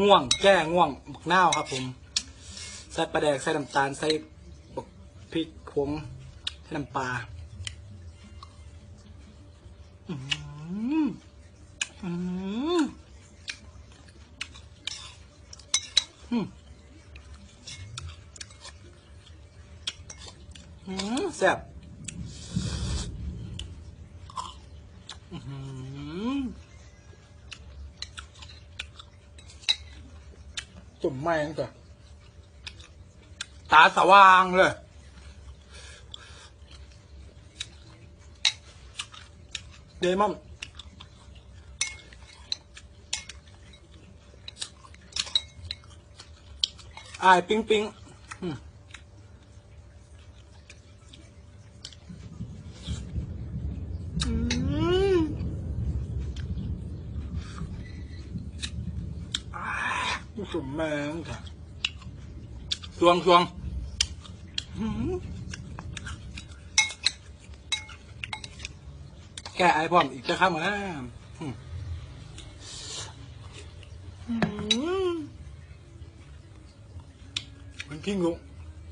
ง่วงแก้ง่วงบักนาวครับ ผม ใส่ปลาแดกใส่น้ำตาลใส่บักพริกผงใส่น้ำปลาอืมอืมอืมอืมแซ่บอื้อ ตุ่มไหม้ตั้งแต่ตาสว่างเลย เดมอนอาย ปิ๊งปิ๊งอืมอืมอ่า สุดแมงค่ะสวงสวงอืมแกไอ้พร้อมอีกจะข้ามมานะอืมอืมมันกิ้งลุง